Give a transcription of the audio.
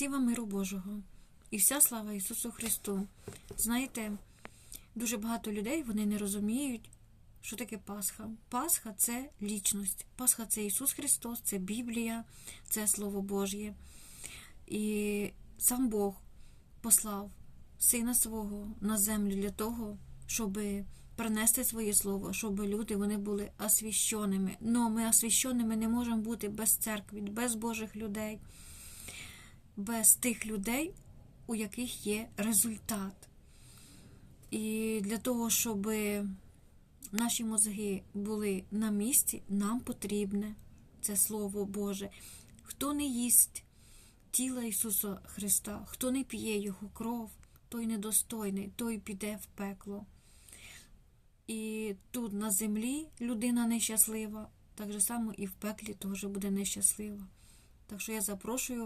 Всі вам миру Божого і вся слава Ісусу Христу. Знаєте, дуже багато людей вони не розуміють, що таке Пасха. Пасха це лічність. Пасха це Ісус Христос, це Біблія, це Слово Божє. І сам Бог послав Сина свого на землю для того, щоб принести своє слово, щоб люди вони були освященими. Но ми освященими не можемо бути без церкви, без Божих людей, без тих людей, у яких є результат. І для того, щоб наші мозги були на місці, нам потрібне це Слово Боже. Хто не їсть тіла Ісуса Христа, хто не п'є Його кров, той недостойний, той піде в пекло. І тут на землі людина нещаслива, так же само і в пеклі теж буде нещаслива. Так що я запрошую